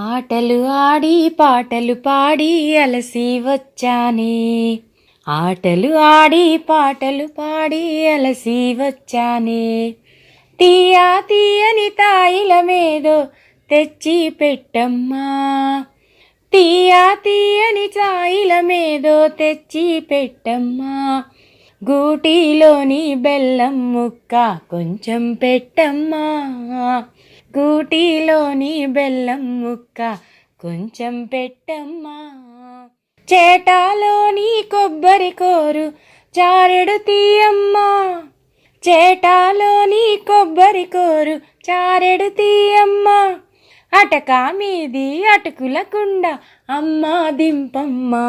ఆటలు ఆడి పాటలు పాడి అలసి వచ్చానే. ఆటలు ఆడి పాటలు పాడి అలసి వచ్చానే. తీయా తీయని తాయిలమేదో తెచ్చి పెట్టమ్మా. తీయా తీయని తాయిలమేదో తెచ్చి పెట్టమ్మా. గూటిలోని బెల్లం ముక్క కొంచెం పెట్టమ్మా. గూటిలోని బెల్లం ముక్క కొంచెం పెట్టమ్మా. చేటాలోని కొబ్బరి కోరు చారెడు తీయమ్మా. చేటాలోని కొబ్బరి కోరు చారెడు తీయమ్మా. అటకా మీది అటుకులకుండ అమ్మా దింపమ్మా.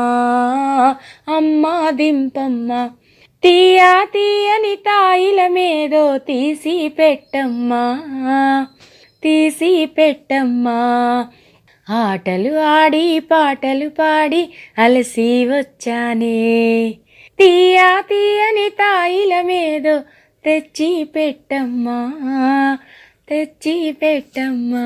అమ్మా దింపమ్మా. తీయా తీయని తాయిల మీదో తీసి పెట్టమ్మా. తీసి పెట్టమ్మా. ఆటలు ఆడి పాటలు పాడి అలసి వచ్చానే. తీయా తీయని తాయిల మీదో తెచ్చి పెట్టమ్మా తెచ్చి పెట్టమ్మా.